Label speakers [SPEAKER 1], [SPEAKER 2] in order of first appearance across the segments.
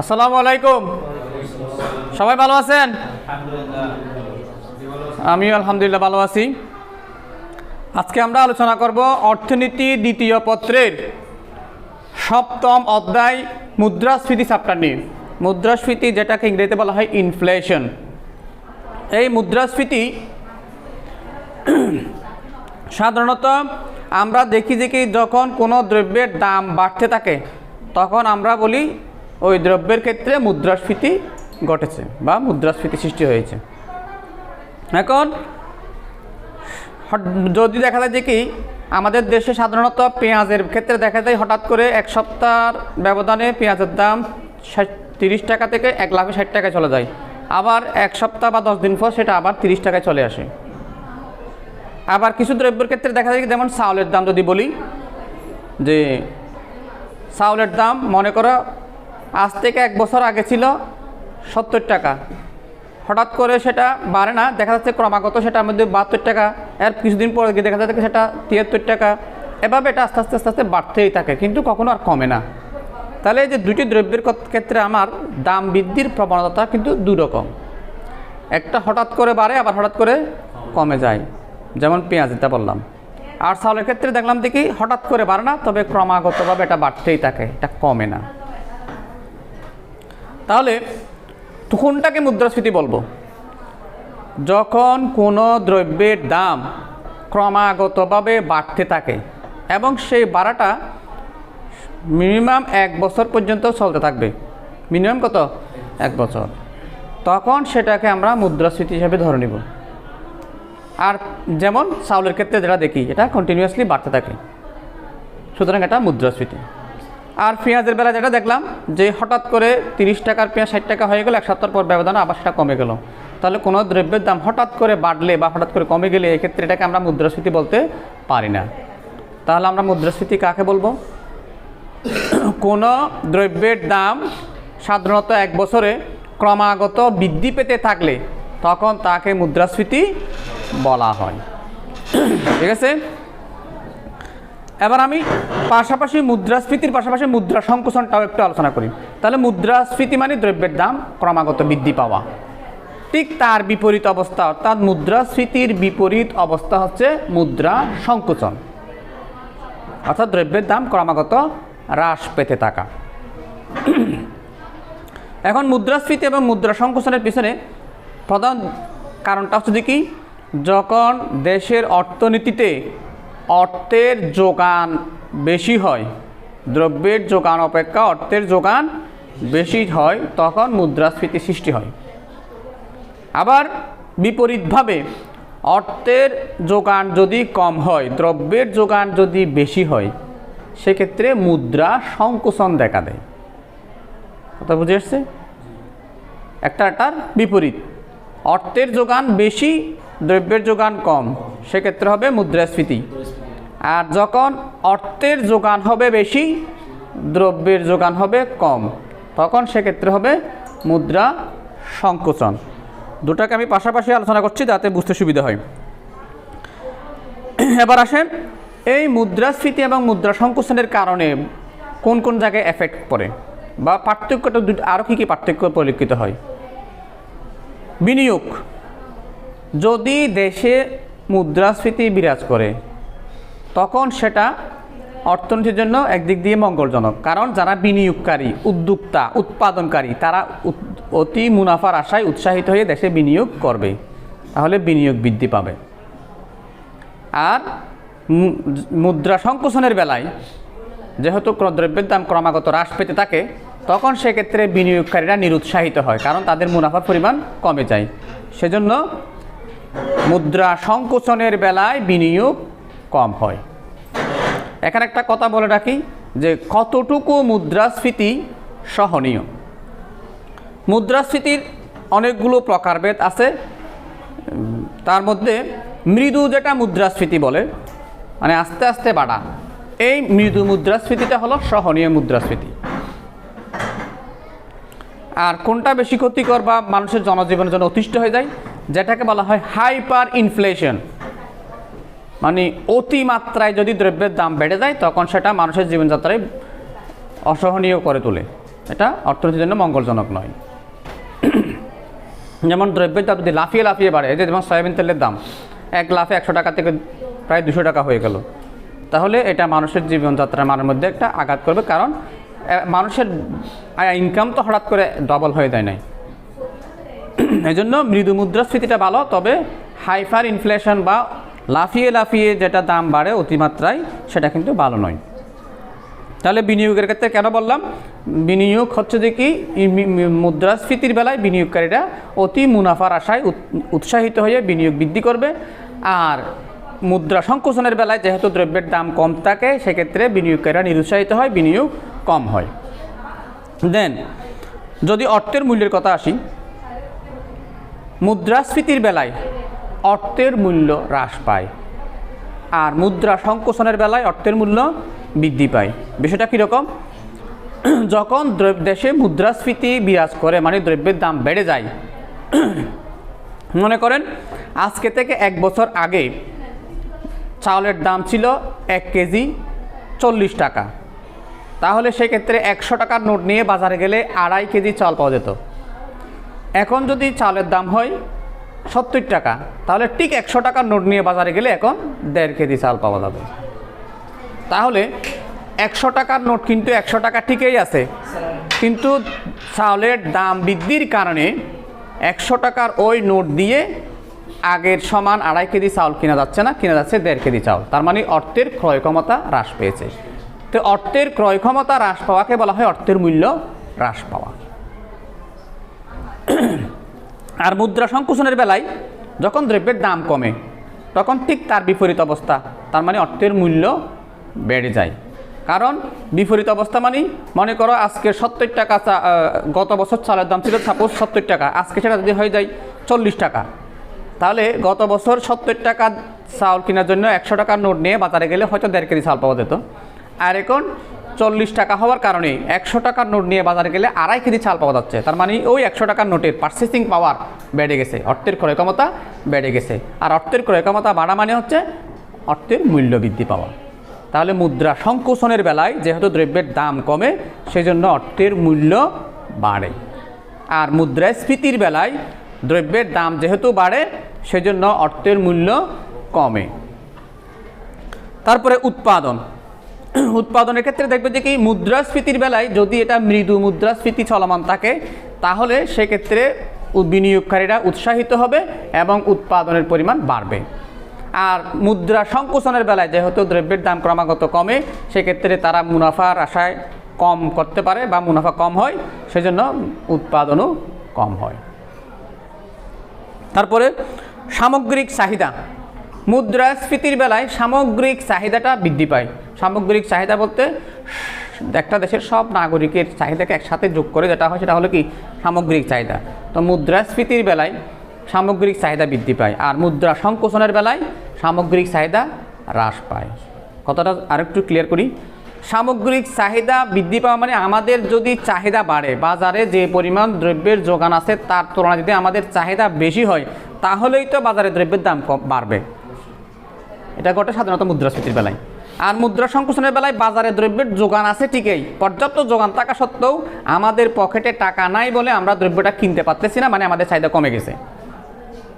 [SPEAKER 1] আসসালামু আলাইকুম। সবাই ভালো আছেন? আমিও আলহামদুলিল্লাহ ভালো আছি। আজকে আমরা আলোচনা করব অর্থনীতি দ্বিতীয় পত্রের সপ্তম অধ্যায় মুদ্রাস্ফীতি চ্যাপ্টার নিয়ে। মুদ্রাস্ফীতি যেটাকে ইংরেজিতে বলা হয় ইনফ্লেশন এই মুদ্রাস্ফীতি সাধারণত আমরা দেখি যে কি যখন কোনো দ্রব্যের দাম বাড়তে থাকে, তখন আমরা বলি ওই দ্রব্যের ক্ষেত্রে মুদ্রাস্ফীতি ঘটেছে বা মুদ্রাস্ফীতি সৃষ্টি হয়েছে। এখন যদি দেখা যায় যে কি, আমাদের দেশে সাধারণত পেঁয়াজের ক্ষেত্রে দেখা যায় হঠাৎ করে এক সপ্তাহের ব্যবধানে পেঁয়াজের দাম ষাট, তিরিশ টাকা থেকে এক লাখে ষাট টাকায় চলে যায়। আবার এক সপ্তাহ বা দশ দিন পর সেটা আবার তিরিশ টাকায় চলে আসে। আবার কিছু দ্রব্যের ক্ষেত্রে দেখা যায় যেমন চাউলের দাম যদি বলি, যে চাউলের দাম মনে করো আজ থেকে এক বছর আগে ছিল সত্তর টাকা। হঠাৎ করে সেটা বাড়ে না, দেখা যাচ্ছে ক্রমাগত সেটার মধ্যে বাহাত্তর টাকা, এর কিছুদিন পরে গিয়ে দেখা যাচ্ছে সেটা তিয়াত্তর টাকা। এভাবে এটা আস্তে আস্তে আস্তে আস্তে বাড়তেই থাকে, কিন্তু কখনো আর কমে না। তাহলে এই যে দুটি দ্রব্যের ক্ষেত্রে আমার দাম বৃদ্ধির প্রবণতা কিন্তু দুরকম। একটা হঠাৎ করে বাড়ে, আবার হঠাৎ করে কমে যায়। যেমন পেঁয়াজিটা বললাম। আর চাউলের ক্ষেত্রে দেখলাম দেখি হঠাৎ করে বাড়ে না, তবে ক্রমাগতভাবে এটা বাড়তেই থাকে, এটা কমে না। তাহলে কোনটাকে মুদ্রাস্ফীতি বলব? যখন কোনো দ্রব্যের দাম ক্রমাগতভাবে বাড়তে থাকে এবং সেই বাড়াটা মিনিমাম এক বছর পর্যন্ত চলতে থাকবে। মিনিমাম কত? এক বছর। তখন সেটাকে আমরা মুদ্রাস্ফীতি হিসাবে ধরে নিব। আর যেমন চাউলের ক্ষেত্রে যেটা দেখি, এটা কন্টিনিউয়াসলি বাড়তে থাকে। সুতরাং এটা মুদ্রাস্ফীতি। আর পেঁয়াজের বেলা যেটা দেখলাম, যে হঠাৎ করে তিরিশ টাকার পেঁয়াজ ষাট টাকা হয়ে গেল, এক সপ্তাহ পর ব্যবধানে আবার সেটা কমে গেল। তাহলে কোনো দ্রব্যের দাম হঠাৎ করে বাড়লে বা হঠাৎ করে কমে গেলে এক্ষেত্রে এটাকে আমরা মুদ্রাস্ফীতি বলতে পারি না। তাহলে আমরা মুদ্রাস্ফীতি কাকে বলব? কোনো দ্রব্যের দাম সাধারণত এক বছরে ক্রমাগত বৃদ্ধি পেতে থাকলে তখন তাকে মুদ্রাস্ফীতি বলা হয়। ঠিক আছে? এবার আমি পাশাপাশি মুদ্রাস্ফীতির পাশাপাশি মুদ্রা সংকোচনটাও একটু আলোচনা করি। তাহলে মুদ্রাস্ফীতি মানে দ্রব্যের দাম ক্রমাগত বৃদ্ধি পাওয়া। ঠিক তার বিপরীত অবস্থা, অর্থাৎ মুদ্রাস্ফীতির বিপরীত অবস্থা হচ্ছে মুদ্রা সংকোচন। অর্থাৎ দ্রব্যের দাম ক্রমাগত হ্রাস পেতে থাকা। এখন মুদ্রাস্ফীতি এবং মুদ্রা সংকোচনের পিছনে প্রধান কারণটা হচ্ছে কি? যখন দেশের অর্থনীতিতে অর্থের যোগান বেশি হয়। দ্রব্যের যোগান অপেক্ষা অর্থের যোগান বেশি হয়, তখন মুদ্রাস্ফীতি সৃষ্টি হয়। আবার বিপরীতভাবে, অর্থের যোগান যদি কম হয়, দ্রব্যের যোগান যদি বেশি হয়, সেক্ষেত্রে মুদ্রা সংকোচন দেখা দেয়। কথা বুঝে আসছে একটা একটার বিপরীত। অর্থের যোগান বেশি দ্রব্যের যোগান কম, সেক্ষেত্রে হবে মুদ্রাস্ফীতি। আর যখন অর্থের যোগান হবে বেশি, দ্রব্যের যোগান হবে কম, তখন সেক্ষেত্রে হবে মুদ্রা সংকোচন। দুটাকে আমি পাশাপাশি আলোচনা করছি যাতে বুঝতে সুবিধা হয়। এবার আসেন, এই মুদ্রাস্ফীতি এবং মুদ্রা সংকোচনের কারণে কোন কোন জায়গায় এফেক্ট পড়ে? বা পার্থক্যটা দুটো আরও কী কী পার্থক্য পরিলক্ষিত হয়? বিনিয়োগ। যদি দেশে মুদ্রাস্ফীতি বিরাজ করে, তখন সেটা অর্থনীতির জন্য একদিক দিয়ে মঙ্গলজনক। কারণ যারা বিনিয়োগকারী, উদ্যোক্তা, উৎপাদনকারী, তারা অতি মুনাফার আশায় উৎসাহিত হয়ে দেশে বিনিয়োগ করবে। তাহলে বিনিয়োগ বৃদ্ধি পাবে। আর মুদ্রা সংকোচনের বেলায় যেহেতু দ্রব্যের দাম ক্রমাগত হ্রাস পেতে থাকে, তখন সেক্ষেত্রে বিনিয়োগকারীরা নিরুৎসাহিত হয়, কারণ তাদের মুনাফার পরিমাণ কমে যায়। সেজন্য মুদ্রা সংকোচনের বেলায় বিনিয়োগ কম হয়। এখানে একটা কথা বলে রাখি যে কতটুকু মুদ্রাস্ফীতি সহনীয়। মুদ্রাস্ফীতির অনেকগুলো প্রকারভেদ আছে। তার মধ্যে মৃদু যেটা মুদ্রাস্ফীতি বলে মানে আস্তে আস্তে বাড়া, এই মৃদু মুদ্রাস্ফীতিটা হলো সহনীয় মুদ্রাস্ফীতি। আর কোনটা বেশি ক্ষতিকর বা মানুষের জনজীবনের জন্য অতিষ্ঠ হয়ে যায়? যেটাকে বলা হয় হাইপার ইনফ্লেশন মানে অতিমাত্রায় যদি দ্রব্যের দাম বেড়ে যায়, তখন সেটা মানুষের জীবনযাত্রায় অসহনীয় করে তোলে। এটা অর্থনীতির জন্য মঙ্গলজনক নয়। যেমন দ্রব্যের দাম যদি লাফিয়ে লাফিয়ে বাড়ে যে যেমন সয়াবিন তেলের দাম, এক লাফে একশো টাকা থেকে প্রায় দুশো টাকা হয়ে গেল, তাহলে এটা মানুষের জীবনযাত্রার মানের মধ্যে একটা আঘাত করবে। কারণ মানুষের ইনকাম তো হঠাৎ করে ডবল হয়ে যায় নাই। এই জন্য মৃদু মুদ্রাস্ফীতিটা ভালো, তবে হাইফার ইনফ্লেশন বা লাফিয়ে লাফিয়ে যেটা দাম বাড়ে অতিমাত্রায়, সেটা কিন্তু ভালো নয়। তাহলে বিনিয়োগের ক্ষেত্রে কেন বললাম? বিনিয়োগ হচ্ছে যে কি? মুদ্রাস্ফীতির বেলায় বিনিয়োগকারীরা অতি মুনাফার আশায় উৎ- উৎসাহিত হয়ে বিনিয়োগ বৃদ্ধি করবে। আর মুদ্রা সংকোচনের বেলায় যেহেতু দ্রব্যের দাম কম থাকে, সেক্ষেত্রে বিনিয়োগকারীরা নিরুৎসাহিত হয়, বিনিয়োগ কম হয়। দেন, যদি অর্থের মূল্যের কথা আসি মুদ্রাস্ফীতির বেলায় অর্থের মূল্য হ্রাস পায়। আর মুদ্রা সংকোচনের বেলায় অর্থের মূল্য বৃদ্ধি পায়। বিষয়টা কীরকম যখন দ্রব্য দেশে মুদ্রাস্ফীতি বিরাজ করে মানে দ্রব্যের দাম বেড়ে যায়, মনে করেন আজকে থেকে এক বছর আগে চাউলের দাম ছিল এক কেজি চল্লিশ টাকা। তাহলে সেক্ষেত্রে একশো টাকার নোট নিয়ে বাজারে গেলে আড়াই কেজি চাল পাওয়া যেত। এখন যদি চালের দাম হয় সত্তর টাকা, তাহলে ঠিক একশো টাকার নোট নিয়ে বাজারে গেলে এখন দেড় কেজি চাল পাওয়া যাবে। তাহলে একশো টাকার নোট কিন্তু একশো টাকা ঠিকই আছে, কিন্তু চাউলের দাম বৃদ্ধির কারণে একশো টাকার ওই নোট দিয়ে আগের সমান আড়াই কেজি চাউল কিনা যাচ্ছে না, কিনা যাচ্ছে দেড় কেজি চাউল তার মানে অর্থের ক্রয় ক্ষমতা হ্রাস পেয়েছে। তো অর্থের ক্রয় ক্ষমতা হ্রাস পাওয়াকে বলা হয় অর্থের মূল্য হ্রাস পাওয়া। আর মুদ্রা সংকোচনের বেলায় যখন দ্রব্যের দাম কমে, তখন ঠিক তার বিপরীত অবস্থা, তার মানে অর্থের মূল্য বেড়ে যায়। কারণ বিপরীত অবস্থা মানে মনে করো আজকে সত্তর টাকা গত বছর চালের দাম ছিল সাপোজ সত্তর টাকা, আজকে সেটা যদি হয়ে যায় চল্লিশ টাকা। তাহলে গত বছর সত্তর টাকা চাউল কেনার জন্য একশো টাকার নোট নিয়ে বাজারে গেলে হয়তো দেড় কেজি চাল পাওয়া যেত। আর এখন চল্লিশ টাকা হওয়ার কারণে একশো টাকার নোট নিয়ে বাজারে গেলে আড়াই কেজি চাল পাওয়া যাচ্ছে। তার মানে ওই একশো টাকার নোটের পার্চেসিং পাওয়ার বেড়ে গেছে, অর্থের ক্রয় ক্ষমতা বেড়ে গেছে। আর অর্থের ক্রয় ক্ষমতা বাড়া মানে হচ্ছে অর্থের মূল্য বৃদ্ধি পাওয়া। তাহলে মুদ্রা সংকোচনের বেলায় যেহেতু দ্রব্যের দাম কমে সেই জন্য অর্থের মূল্য বাড়ে। আর মুদ্রাস্ফীতির বেলায় দ্রব্যের দাম যেহেতু বাড়ে, সেজন্য অর্থের মূল্য কমে। তারপরে উৎপাদন। উৎপাদনের ক্ষেত্রে দেখবে যে কি মুদ্রাস্ফীতির বেলায় যদি এটা মৃদু মুদ্রাস্ফীতি চলমান থাকে, তাহলে সেক্ষেত্রে বিনিয়োগকারীরা উৎসাহিত হবে এবং উৎপাদনের পরিমাণ বাড়বে। আর মুদ্রা সংকোচনের বেলায় যেহেতু দ্রব্যের দাম ক্রমাগত কমে, সেক্ষেত্রে তারা মুনাফার আশায় কম করতে পারে বা মুনাফা কম হয়, সেজন্য উৎপাদনও কম হয়। তারপরে সামগ্রিক চাহিদা। মুদ্রাস্ফীতির বেলায় সামগ্রিক চাহিদাটা বৃদ্ধি পায়। সামগ্রিক চাহিদা বলতে, একটা দেশের সব নাগরিকের চাহিদাকে একসাথে যোগ করে যেটা হয় সেটা হলো কি, সামগ্রিক চাহিদা। তো মুদ্রাস্ফীতির বেলায় সামগ্রিক চাহিদা বৃদ্ধি পায় আর মুদ্রা সংকোচনের বেলায় সামগ্রিক চাহিদা হ্রাস পায়। কথাটা আরেকটু ক্লিয়ার করি। সামগ্রিক চাহিদা বৃদ্ধি পাওয়া মানে আমাদের যদি চাহিদা বাড়ে, বাজারে যে পরিমাণ দ্রব্যের যোগান আছে তার তুলনায় যদি আমাদের চাহিদা বেশি হয়, তাহলেই তো বাজারে দ্রব্যের দাম কম বাড়বে। এটা ঘটে সাধারণত মুদ্রাস্ফীতির বেলায়। আর মুদ্রা সংকোচনের বেলায় বাজারে দ্রব্যের যোগান আছে ঠিকই। পর্যাপ্ত যোগান থাকা সত্ত্বেও আমাদের পকেটে টাকা নাই বলে আমরা দ্রব্যটা কিনতে পারতেছি না মানে আমাদের চাহিদা কমে গেছে।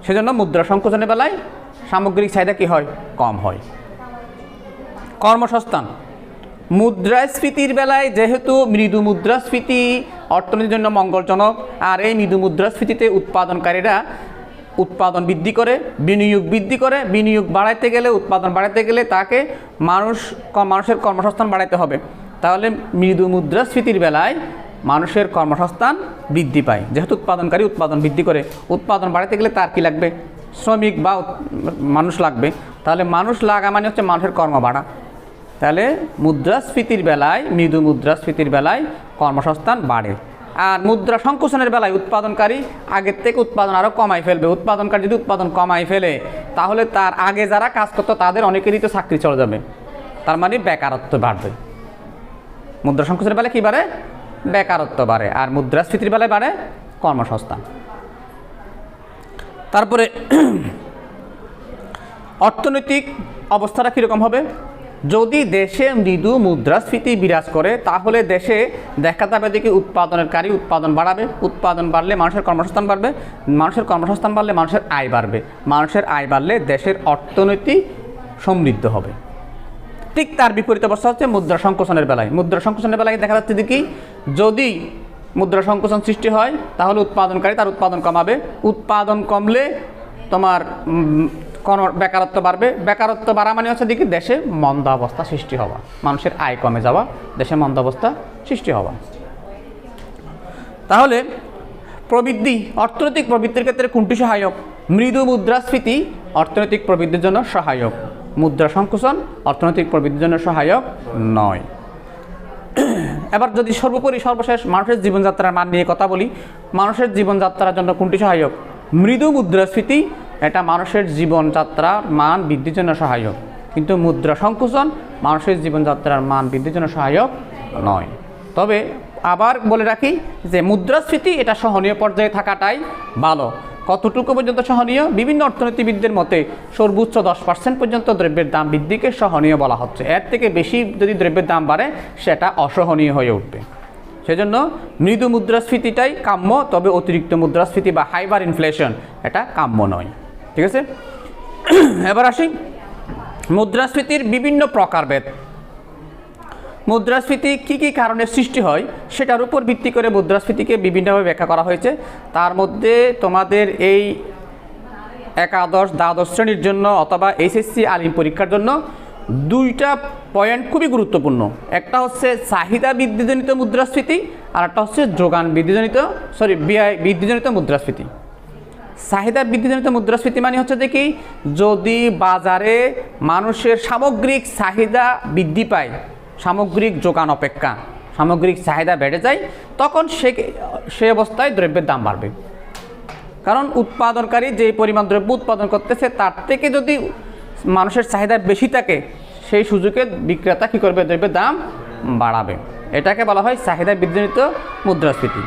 [SPEAKER 1] সেজন্য মুদ্রা সংকোচনের বেলায় সামগ্রিক চাহিদা কি হয়? কম হয়। কর্মসংস্থান। মুদ্রাস্ফীতির বেলায় যেহেতু মৃদু মুদ্রাস্ফীতি অর্থনীতির জন্য মঙ্গলজনক, আর এই মৃদু মুদ্রাস্ফীতিতে উৎপাদনকারীরা উৎপাদন বৃদ্ধি করে, বিনিয়োগ বৃদ্ধি করে, বিনিয়োগ বাড়াইতে গেলে, উৎপাদন বাড়াইতে গেলে তাকে মানুষ মানুষের কর্মসংস্থান বাড়াইতে হবে। তাহলে মৃদু মুদ্রাস্ফীতির বেলায় মানুষের কর্মসংস্থান বৃদ্ধি পায়। যেহেতু উৎপাদনকারী উৎপাদন বৃদ্ধি করে, উৎপাদন বাড়াইতে গেলে তার কি লাগবে? শ্রমিক বা মানুষ লাগবে। তাহলে মানুষ লাগা মানে হচ্ছে মানুষের কর্ম বাড়া। তাহলে মুদ্রাস্ফীতির বেলায়, মৃদু মুদ্রাস্ফীতির বেলায় কর্মসংস্থান বাড়ে। আর মুদ্রা সংকোচনের বেলায় উৎপাদনকারী আগের থেকে উৎপাদন আরও কমাই ফেলবে। উৎপাদনকারী যদি উৎপাদন কমাই ফেলে, তাহলে তার আগে যারা কাজ করতো, তাদের অনেকেরই তো চাকরি চলে যাবে। তার মানে বেকারত্ব বাড়বে। মুদ্রা সংকোচনের বেলায় কী বাড়ে? বেকারত্ব বাড়ে। আর মুদ্রাস্ফীতির বেলায় বাড়ে কর্মসংস্থান। তারপরে অর্থনৈতিক অবস্থাটা কীরকম হবে? যদি দেশে মৃদু মুদ্রাস্ফীতি বিরাজ করে, তাহলে দেশে দেখা যাবে দেখি উৎপাদনের কারি উৎপাদন বাড়াবে। উৎপাদন বাড়লে মানুষের কর্মসংস্থান বাড়বে, মানুষের কর্মসংস্থান বাড়লে মানুষের আয় বাড়বে। মানুষের আয় বাড়লে দেশের অর্থনীতি সমৃদ্ধ হবে। ঠিক তার বিপরীত অবস্থা হচ্ছে মুদ্রা সংকোচনের বেলায়। মুদ্রা সংকোচনের বেলায় দেখা যাচ্ছে দেখি যদি মুদ্রা সংকোচন সৃষ্টি হয়, তাহলে উৎপাদনকারী তার উৎপাদন কমাবে। উৎপাদন কমলে তোমার কোনো বেকারত্ব বাড়বে? বেকারত্ব বাড়া মানে হচ্ছে দেখি দেশে মন্দা অবস্থা সৃষ্টি হওয়া। মানুষের আয় কমে যাওয়া, দেশে মন্দা অবস্থা সৃষ্টি হওয়া। তাহলে প্রবৃদ্ধি, অর্থনৈতিক প্রবৃদ্ধির ক্ষেত্রে কোনটি সহায়ক? মৃদু মুদ্রাস্ফীতি, অর্থনৈতিক প্রবৃদ্ধির জন্য সহায়ক। মুদ্রা সংকোচন, অর্থনৈতিক প্রবৃদ্ধির জন্য সহায়ক নয়। এবার যদি সর্বোপরি সর্বশেষ মানুষের জীবনযাত্রার মান নিয়ে কথা বলি, মানুষের জীবনযাত্রার জন্য কোনটি সহায়ক? মৃদু মুদ্রাস্ফীতি এটা মানুষের জীবনযাত্রার মান বৃদ্ধির জন্য সহায়ক। কিন্তু মুদ্রা সংকোচন মানুষের জীবনযাত্রার মান বৃদ্ধির জন্য সহায়ক নয়। তবে আবার বলে রাখি যে মুদ্রাস্ফীতি এটা সহনীয় পর্যায়ে থাকাটাই ভালো। কতটুকু পর্যন্ত সহনীয়? বিভিন্ন অর্থনীতিবিদদের মতে সর্বোচ্চ দশ পার্সেন্ট পর্যন্ত দ্রব্যের দাম বৃদ্ধিকে সহনীয় বলা হচ্ছে। এর থেকে বেশি যদি দ্রব্যের দাম বাড়ে, সেটা অসহনীয় হয়ে উঠবে। সেজন্য মৃদু মুদ্রাস্ফীতিটাই কাম্য, তবে অতিরিক্ত মুদ্রাস্ফীতি বা হাইবার ইনফ্লেশন এটা কাম্য নয়। ঠিক আছে? এবার আসি। মুদ্রাস্ফীতির বিভিন্ন প্রকারভেদ মুদ্রাস্ফীতি কী কী কারণে সৃষ্টি হয়, সেটার উপর ভিত্তি করে মুদ্রাস্ফীতিকে বিভিন্নভাবে ব্যাখ্যা করা হয়েছে। তার মধ্যে তোমাদের এই একাদশ, দ্বাদশ শ্রেণির জন্য অথবা এসএসসি আলিম পরীক্ষার জন্য দুইটা পয়েন্ট খুবই গুরুত্বপূর্ণ। একটা হচ্ছে চাহিদা বৃদ্ধিজনিত মুদ্রাস্ফীতি, আর একটা হচ্ছে যোগান বৃদ্ধিজনিত সরি ব্যয় বৃদ্ধিজনিত মুদ্রাস্ফীতি। চাহিদা বৃদ্ধিজনিত মুদ্রাস্ফীতি মানে হচ্ছে যে কি, যদি বাজারে মানুষের সামগ্রিক চাহিদা বৃদ্ধি পায়, সামগ্রিক যোগান অপেক্ষা, সামগ্রিক চাহিদা বেড়ে যায়, তখন সে সে অবস্থায় দ্রব্যের দাম বাড়বে। কারণ উৎপাদনকারী যে পরিমাণ দ্রব্য উৎপাদন করতেছে, তার থেকে যদি মানুষের চাহিদা বেশি থাকে, সেই সুযোগে বিক্রেতা কী করবে? দ্রব্যের দাম বাড়াবে। এটাকে বলা হয় চাহিদা বৃদ্ধিজনিত মুদ্রাস্ফীতি।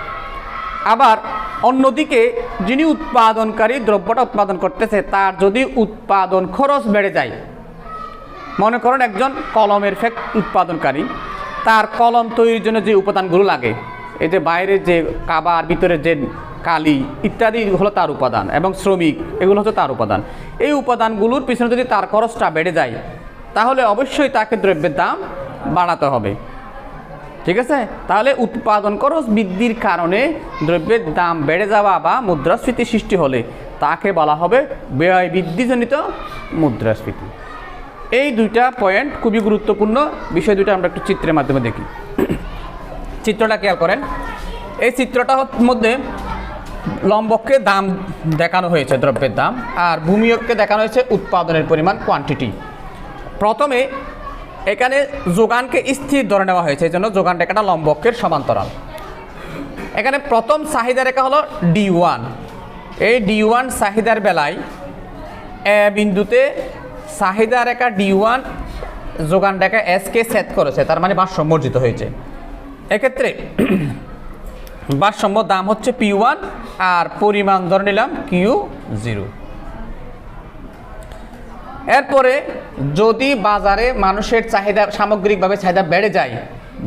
[SPEAKER 1] আবার অন্যদিকে যিনি উৎপাদনকারী দ্রব্যটা উৎপাদন করতেছে, তার যদি উৎপাদন খরচ বেড়ে যায়, মনে করেন একজন কলমের ফ্যাক্ট উৎপাদনকারী, তার কলম তৈরির জন্য যে উপাদানগুলো লাগে, এই যে বাইরে যে কাবার ভিতরে যে কালি ইত্যাদি হলো তার উপাদান, এবং শ্রমিক, এগুলো হচ্ছে তার উপাদান। এই উপাদানগুলোর পিছনে যদি তার খরচটা বেড়ে যায়, তাহলে অবশ্যই তাকে দ্রব্যের দাম বাড়াতে হবে। ঠিক আছে? তাহলে উৎপাদন খরচ বৃদ্ধির কারণে দ্রব্যের দাম বেড়ে যাওয়া বা মুদ্রাস্ফীতি সৃষ্টি হলে তাকে বলা হবে ব্যয় বৃদ্ধিজনিত মুদ্রাস্ফীতি। এই দুইটা পয়েন্ট খুবই গুরুত্বপূর্ণ। বিষয় দুটো আমরা একটু চিত্রের মাধ্যমে দেখি। চিত্রটা খেয়াল করেন। এই চিত্রটা হচ্ছে মধ্যে লম্বককে দাম দেখানো হয়েছে, দ্রব্যের দাম, আর ভূমিয়ককে দেখানো হয়েছে উৎপাদনের পরিমাণ কোয়ান্টিটি প্রথমে এখানে যোগানকে স্থির ধরে নেওয়া হয়েছে, এই জন্য যোগান রেখাটা লম্বকের সমান্তরাল। এখানে প্রথম চাহিদা রেখা হলো ডি ওয়ান এই ডি ওয়ান চাহিদার বেলায় এ বিন্দুতে চাহিদা রেখা ডি ওয়ান যোগান রেখা এসকে সেট করেছে, তার মানে ভারসাম্য অর্জিত হয়েছে। এক্ষেত্রে ভারসাম্য দাম হচ্ছে পি ওয়ান আর পরিমাণ ধরে নিলাম কিউ জিরো এরপরে যদি বাজারে মানুষের চাহিদা সামগ্রিকভাবে চাহিদা বেড়ে যায়,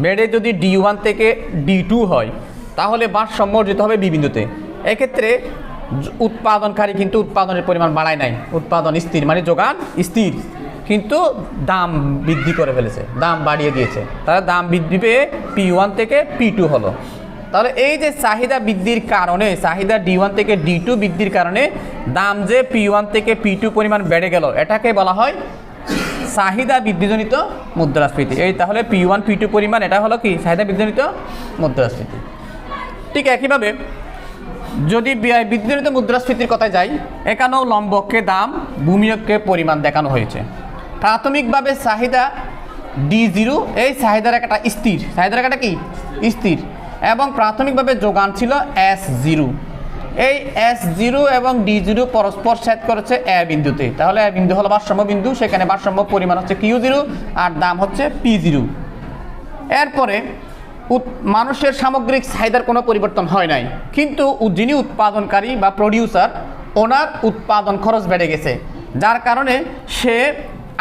[SPEAKER 1] বেড়ে যদি ডি ওয়ান থেকে ডি টু হয়, তাহলে ভারসাম্য অর্জিত হবে বি বিন্দুতে এক্ষেত্রে উৎপাদনকারী কিন্তু উৎপাদনের পরিমাণ বাড়ায় নাই। উৎপাদন স্থির মানে যোগান স্থির, কিন্তু দাম বৃদ্ধি করে ফেলেছে, দাম বাড়িয়ে দিয়েছে। তারা দাম বৃদ্ধি পেয়ে পি ওয়ান থেকে পি টু হলো। তাহলে এই যে চাহিদা বৃদ্ধির কারণে, চাহিদা ডি ওয়ান থেকে ডি টু বৃদ্ধির কারণে দাম যে পি ওয়ান থেকে পি টু পরিমাণ বেড়ে গেল, এটাকে বলা হয় চাহিদা বৃদ্ধিজনিত মুদ্রাস্ফীতি। এই তাহলে পি ওয়ান পি টু পরিমাণ, এটা হলো কি? চাহিদা বৃদ্ধিজনিত মুদ্রাস্ফীতি। ঠিক একইভাবে যদি বৃদ্ধিজনিত মুদ্রাস্ফীতির কথায় যাই, এখানেও লম্বককে দাম, ভূমিয়ককে পরিমাণ দেখানো হয়েছে। প্রাথমিকভাবে চাহিদা ডি জিরো এই চাহিদা রেখাটা স্থির। চাহিদা রেখাটা কি? স্থির। এবং প্রাথমিকভাবে যোগান ছিল এস জিরো এই এস জিরো এবং ডি জিরো পরস্পর সেট করেছে এ বিন্দুতে। তাহলে এ বিন্দু হলো ভারসাম্য বিন্দু, সেখানে ভারসাম্য পরিমাণ হচ্ছে কিউ জিরো আর দাম হচ্ছে পি জিরো এরপরে মানুষের সামগ্রিক চাহিদার কোনো পরিবর্তন হয় নাই। কিন্তু যিনি উৎপাদনকারী বা প্রডিউসার ওনার উৎপাদন খরচ বেড়ে গেছে। যার কারণে সে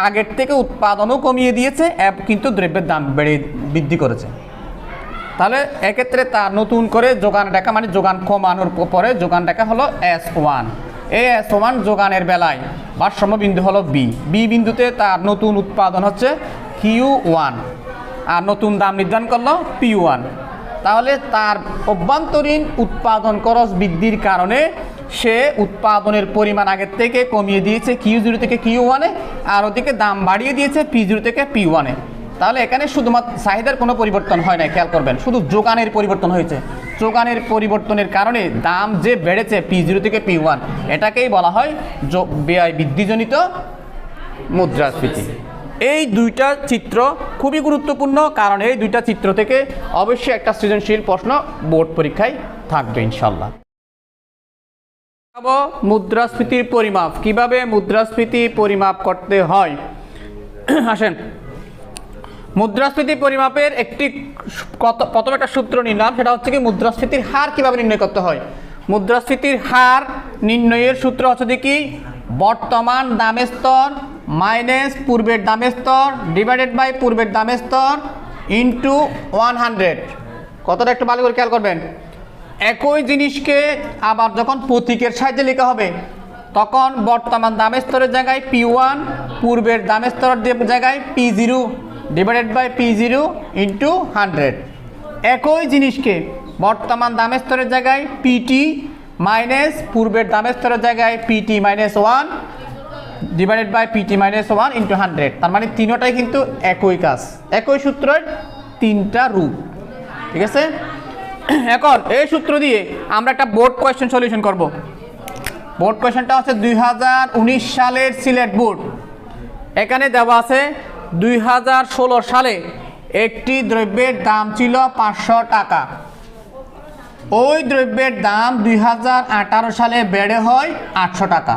[SPEAKER 1] আগের থেকে উৎপাদনও কমিয়ে দিয়েছে কিন্তু দ্রব্যের দাম বেড়ে বৃদ্ধি করেছে। তাহলে এক্ষেত্রে তার নতুন করে যোগান রেখা মানে যোগান কমানোর পরে যোগান রেখা হলো এস ওয়ান এই এস ওয়ান যোগানের বেলায় ভারসাম্য বিন্দু হলো বি বি বিন্দুতে তার নতুন উৎপাদন হচ্ছে কিউ ওয়ান আর নতুন দাম নির্ধারণ করল পি ওয়ান তাহলে তার অভ্যন্তরীণ উৎপাদন খরচ বৃদ্ধির কারণে সে উৎপাদনের পরিমাণ আগের থেকে কমিয়ে দিয়েছে কিউ জিরো থেকে কিউ ওয়ানে আর ওদিকে দাম বাড়িয়ে দিয়েছে পি জিরো থেকে পি ওয়ানে তাহলে এখানে শুধুমাত্র চাহিদার কোনো পরিবর্তন হয় না খেয়াল করবেন। শুধু যোগানের পরিবর্তন হয়েছে। যোগানের পরিবর্তনের কারণে দাম যে বেড়েছে পি জিরো থেকে পি ওয়ান এটাকেই বলা হয় ব্যয় বৃদ্ধিজনিত মুদ্রাস্ফীতি। এই দুইটা চিত্র খুবই গুরুত্বপূর্ণ, কারণ এই দুইটা চিত্র থেকে অবশ্যই একটা সৃজনশীল প্রশ্ন বোর্ড পরীক্ষায় থাকবে ইনশাল্লাহ মুদ্রাস্ফীতির পরিমাপ। কীভাবে মুদ্রাস্ফীতি পরিমাপ করতে হয়? আসেন। মুদ্রাস্ফীতি পরিমাপের একটি কত প্রথম একটা সূত্র নিলাম সেটা হচ্ছে কি মুদ্রাস্ফীতির হার কীভাবে নির্ণয় করতে হয়? মুদ্রাস্ফীতির হার নির্ণয়ের সূত্র হচ্ছে দেখি বর্তমান দামের স্তর মাইনাস পূর্বের দামের স্তর ডিভাইডেড বাই পূর্বের দামের স্তর ইন্টু ওয়ান হান্ড্রেড কতটা একটু ভালো করে খেয়াল করবেন। একই জিনিসকে আবার যখন প্রতীকের সাহায্যে লেখা হবে, তখন বর্তমান দামের স্তরের জায়গায় পি ওয়ান পূর্বের দামের স্তরের জায়গায় P zero divided by P zero into hundred একই জিনিসকে বর্তমান দামের স্তরের জায়গায় পিটি মাইনাস পূর্বের দামের স্তরের জায়গায় PT minus one divided by PT minus one into hundred তার মানে তিনোটাই কিন্তু একই কাজ। একই সূত্রের তিনটা রূপ। ঠিক আছে? এখন এই সূত্র দিয়ে আমরা একটা বোর্ড কোয়েশ্চেন সলিউশন করব। বোর্ড কোয়েশ্চেনটা হচ্ছে দু হাজার উনিশ সালের সিলেট বোর্ড এখানে দেওয়া আছে দুই হাজার ষোলো সালে একটি দ্রব্যের দাম ছিল পাঁচশো টাকা। ওই দ্রব্যের দাম দুই হাজার আঠারো সালে বেড়ে হয় আটশো টাকা।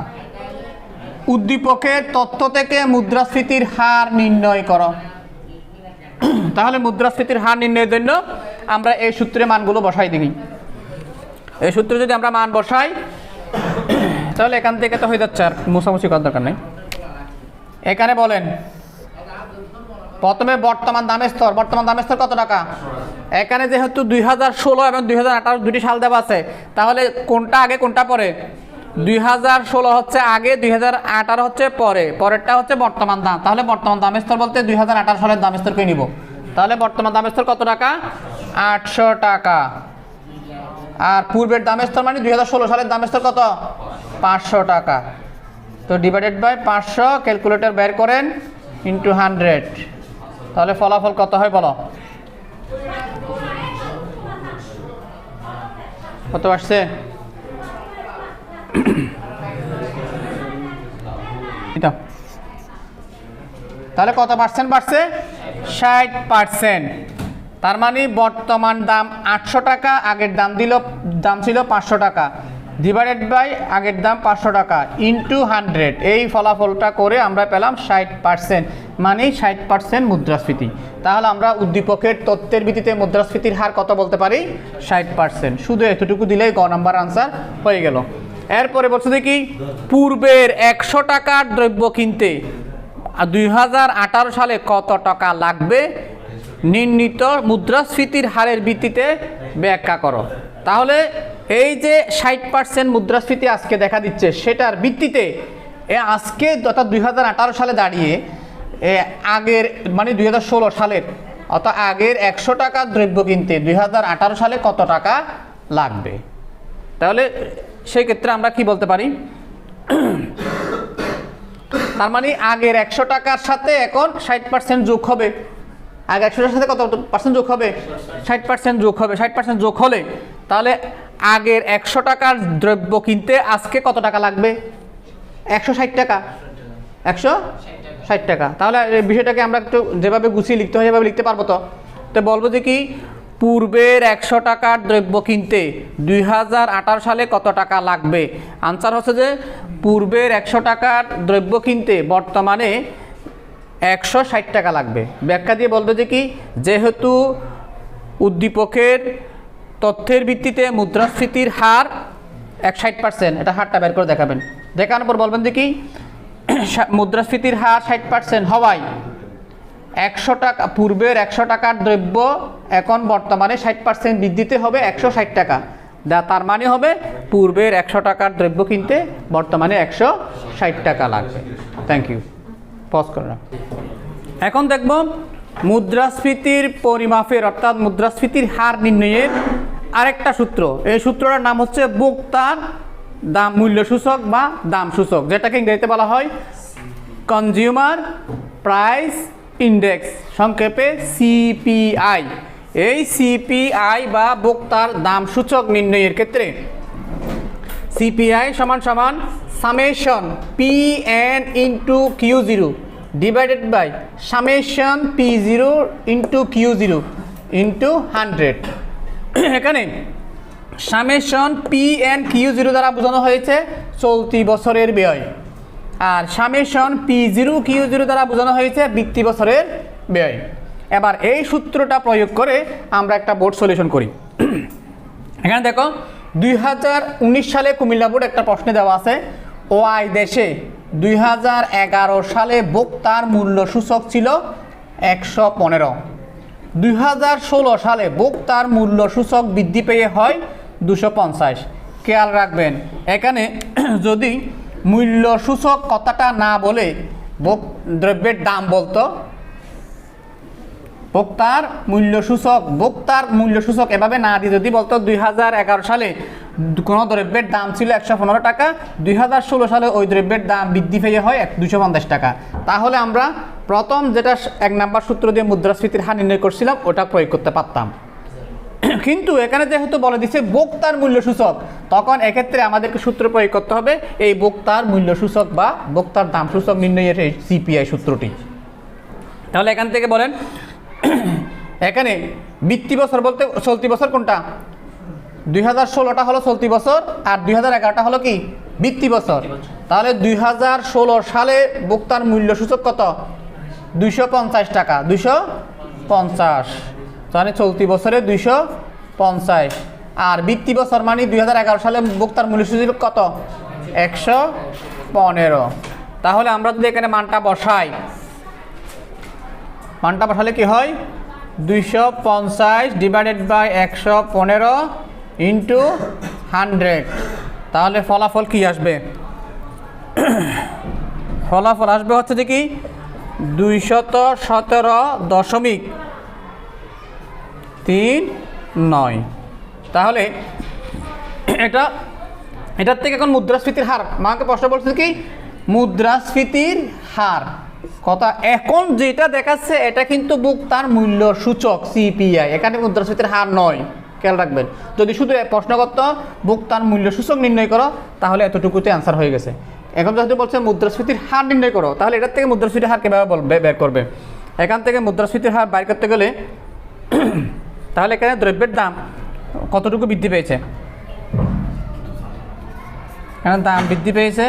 [SPEAKER 1] উদ্দীপকের তথ্য থেকে মুদ্রাস্ফীতির হার নির্ণয় করো। তাহলে মুদ্রাস্ফীতির হার নির্ণয়ের জন্য আমরা এই সূত্রে মানগুলো বসাই দিই এই সূত্রে যদি আমরা মান বসাই, তাহলে এখান থেকে তো হয়ে যাচ্ছে আর মুছামুছি করার দরকার নেই। এখানে বলেন প্রথমে বর্তমান দামের স্তর, বর্তমান দামের স্তর কত টাকা? এখানে যেহেতু দুই হাজার ষোলো এবং দুই হাজার আঠারো দুটি সাল দেওয়া আছে, তাহলে কোনটা আগে, কোনটা পরে? দুই হাজার ষোলো হচ্ছে আগে, দুই হাজার আঠারো হচ্ছে পরে। পরেরটা হচ্ছে বর্তমান দাম। তাহলে বর্তমান দামের স্তর বলতে দুই হাজার আঠারো সালের দামের স্তরকে নিব। তাহলে বর্তমান দামের স্তর কত টাকা? আটশো টাকা। আর পূর্বের দামের স্তর মানে দুই হাজার ষোলো সালের দামের স্তর কত? পাঁচশো টাকা। তো ডিভাইডেড বাই পাঁচশো ক্যালকুলেটর বের করেন ইন্টু হান্ড্রেড তাহলে ফলাফল কত হয় বলো? কত আসছে? এটা তাহলে কত পার্সেন্ট বাড়ছে? ষাট পার্সেন্ট তার মানে বর্তমান দাম আটশো টাকা, আগের দাম দিল, দাম ছিল পাঁচশো টাকা। ডিভাইডেড বাই আগের দাম পাঁচশো টাকা ইন্টু হান্ড্রেড এই ফলাফলটা করে আমরা পেলাম ষাট পার্সেন্ট মানে ষাট পার্সেন্ট মুদ্রাস্ফীতি। তাহলে আমরা উদ্দীপকের তথ্যের ভিত্তিতে মুদ্রাস্ফীতির হার কত বলতে পারি? ষাট পার্সেন্ট শুধু এতটুকু দিলেই গ নাম্বার আনসার হয়ে গেল। এরপরে বলছে দেখি, পূর্বের একশো টাকার দ্রব্য কিনতে দুই হাজার আঠারো সালে কত টাকা লাগবে? নির্ণীত মুদ্রাস্ফীতির হারের ভিত্তিতে ব্যাখ্যা করো। তাহলে এই যে ষাট পার্সেন্ট মুদ্রাস্ফীতি আজকে দেখা দিচ্ছে, সেটার ভিত্তিতে এ আজকে অর্থাৎ দুই হাজার আঠারো সালে দাঁড়িয়ে এ আগের মানে দুই হাজার ষোলো সালের, অর্থাৎ আগের একশো টাকার দ্রব্য কিনতে দুই হাজার আঠারো সালে কত টাকা লাগবে? তাহলে সেই ক্ষেত্রে আমরা কি বলতে পারি? তার মানে আগের একশো টাকার সাথে এখন ষাট পার্সেন্ট যোগ হবে। আগে একশো টাকার সাথে কত পার্সেন্ট যোগ হবে? ষাট পার্সেন্ট যোগ হবে। ষাট পার্সেন্ট যোগ হলে তাহলে আগের একশো টাকার দ্রব্য কিনতে আজকে কত টাকা লাগবে? একশো ষাট টাকা। একশো ষাট টাকা। তাহলে বিষয়টাকে আমরা একটু যেভাবে গুছিয়ে লিখতে হয় সেভাবে লিখতে পারব তো? তো বলব যে কি, পূর্বের একশো টাকার দ্রব্য কিনতে দুই হাজার আঠারো সালে কত টাকা লাগবে? আনসার হচ্ছে যে, পূর্বের একশো টাকার দ্রব্য কিনতে বর্তমানে একশো ষাট টাকা লাগবে। ব্যাখ্যা দিয়ে বলবে যে কি, যেহেতু উদ্দীপকের তথ্যের ভিত্তিতে মুদ্রাস্ফীতির হার এক ষাট পার্সেন্ট এটা হারটা বের করে দেখাবেন। দেখানোর পর বলবেন যে কি? মুদ্রাস্ফীতির হার ষাট পার্সেন্ট হওয়ায় একশো টাকা, পূর্বের একশো টাকার দ্রব্য এখন বর্তমানে ষাট পার্সেন্ট বৃদ্ধিতে হবে একশো ষাট টাকা। যা তার মানে হবে পূর্বের একশো টাকার দ্রব্য কিনতে বর্তমানে একশো ষাট টাকা লাগবে। থ্যাংক ইউ পজ করে। এখন দেখব মুদ্রাস্ফীতির পরিমাপের, অর্থাৎ মুদ্রাস্ফীতির হার নির্ণয়ের আরেকটা সূত্র। এই সূত্রটার নাম হচ্ছে ভোক্তার দাম মূল্য সূচক বা দাম সূচক যেটাকে ইংরেজিতে বলা হয় কনজিউমার প্রাইস ইন্ডেক্স সংক্ষেপে সিপিআই এই সিপিআই বা ভোক্তার দাম সূচক নির্ণয়ের ক্ষেত্রে সিপিআই সমান সমান summation P N into Q zero divided by summation P zero into Q zero into hundred এখানে summation P N Q zero দ্বারা বোঝানো হয়েছে চলতি বছরের ব্যয়। আর summation P zero Q zero দ্বারা বোঝানো হয়েছে বৃত্তি বছরের ব্যয়। এবার এই সূত্রটা প্রয়োগ করে আমরা একটা বোর্ড সলিউশন করি। এখানে দেখো, দুই হাজার উনিশ সালে কুমিল্লা বোর্ড একটা প্রশ্নে দেওয়া আছে, ওয়াই দেশে দুই হাজার এগারো সালে ভোক্তার মূল্য সূচক ছিল একশো পনেরো। দুই হাজার ষোলো সালে ভোক্তার মূল্য সূচক বৃদ্ধি পেয়ে হয় দুশো পঞ্চাশ। খেয়াল রাখবেন, এখানে যদি মূল্য সূচক কথাটা না বলে দ্রব্যের দাম বলতো, ভোক্তার মূল্য সূচক, ভোক্তার মূল্য সূচক এভাবে না দিয়ে যদি বলতো দুই হাজার এগারো সালে কোনো দ্রব্যের দাম ছিল একশো পনেরো টাকা, দুই হাজার ষোলো সালে ওই দ্রব্যের দাম বৃদ্ধি পেয়ে হয় এক দুশো টাকা। তাহলে আমরা প্রথম যেটা এক নাম্বার সূত্র দিয়ে মুদ্রাস্ফীতির হার নির্ণয় করছিলাম, ওটা প্রয়োগ করতে পারতাম। কিন্তু এখানে যেহেতু বলে দিচ্ছে ভোক্তার মূল্য সূচক তখন এক্ষেত্রে আমাদেরকে সূত্র প্রয়োগ করতে হবে, এই ভোক্তার মূল্য সূচক বা ভোক্তার দাম সূচক নির্ণয়ের এই সিপিআই সূত্রটি। তাহলে এখান থেকে বলেন, এখানে বৃত্তি বছর বলতে চলতি বছর কোনটা? দুই হাজার ষোলোটা হলো চলতি বছর, আর দুই হাজার এগারোটা হলো কি? বৃত্তি বছর। তাহলে দুই হাজার ষোলো সালে ভোক্তার মূল্য সূচক কত? দুইশো পঞ্চাশ টাকা, দুইশো পঞ্চাশ। তাহলে চলতি বছরে দুইশো পঞ্চাশ। আর বৃত্তি বছর মানে দুই হাজার এগারো সালে ভোক্তার মূল্য সূচক কত? একশো পনেরো। তাহলে আমরা যদি এখানে মানটা বসাই, মানটা বসালে কি হয়? দুইশো পঞ্চাশ ডিভাইডেড বাই একশো পনেরো ইন্টু হান্ড্রেড তাহলে ফলাফল কি আসবে? ফলাফল আসবে হচ্ছে যে কি? দুইশত সতেরো দশমিক তিন নয়। তাহলে এটা, এটার থেকে এখন মুদ্রাস্ফীতির হার। মাকে প্রশ্ন বলছে কি? মুদ্রাস্ফীতির হার। কথা এখন যেটা দেখাচ্ছে, এটা কিন্তু বুক তার মূল্য সূচক সিপিআই এখানে মুদ্রাস্ফীতির হার নয়। খেয়াল রাখবেন। যদি শুধু প্রশ্ন করতো, বুক তার মূল্য সূচক নির্ণয় করো, তাহলে এতটুকুতে অ্যান্সার হয়ে গেছে। এখন যেহেতু বলছে মুদ্রাস্ফীতির হার নির্ণয় করো, তাহলে এটার থেকে মুদ্রাস্ফীতির হার কীভাবে বের করবে। এখান থেকে মুদ্রাস্ফীতির হার বাইর করতে গেলে তাহলে এখানে দ্রব্যের দাম কতটুকু বৃদ্ধি পেয়েছে? এখানে দাম বৃদ্ধি পেয়েছে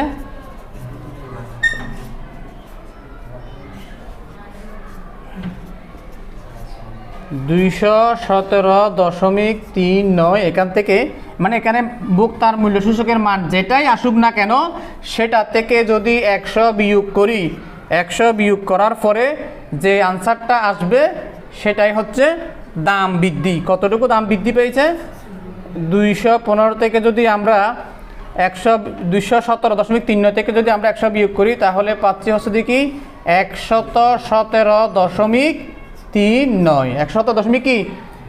[SPEAKER 1] দুইশো সতেরো দশমিক তিন নয়। এখান থেকে মানে এখানে ভোক্তার মূল্য সূচকের মান যেটাই আসুক না কেন, সেটা থেকে যদি একশো বিয়োগ করি, একশো বিয়োগ করার পরে যে আনসারটা আসবে, সেটাই হচ্ছে দাম বৃদ্ধি। কতটুকু দাম বৃদ্ধি পেয়েছে? দুইশো পনেরো থেকে যদি আমরা একশো, দুইশো সতেরো দশমিক তিন থেকে যদি আমরা একশো বিয়োগ করি, তাহলে পাচ্ছি হচ্ছে দেখি একশত সতেরো দশমিক তিন নয়। একশত দশমিক কি?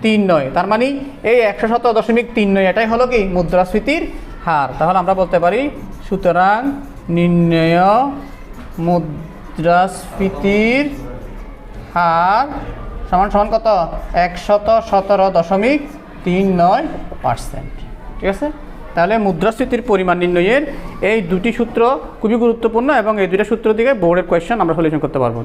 [SPEAKER 1] তিন নয়। তার মানে এই একশো সতেরো দশমিক তিন নয়, এটাই হলো কি? মুদ্রাস্ফীতির হার। তাহলে আমরা বলতে পারি, সুতরাং নির্ণয় মুদ্রাস্ফীতির হার সমান সমান কত? একশত সতেরো দশমিক তিন নয় পার্সেন্ট। ঠিক আছে? তাহলে মুদ্রাস্ফীতির পরিমাণ নির্ণয়ের এই দুটি সূত্র খুবই গুরুত্বপূর্ণ এবং এই দুটি সূত্র দিকে বোর্ডের কোয়েশ্চেন আমরা সলিউশন করতে পারব।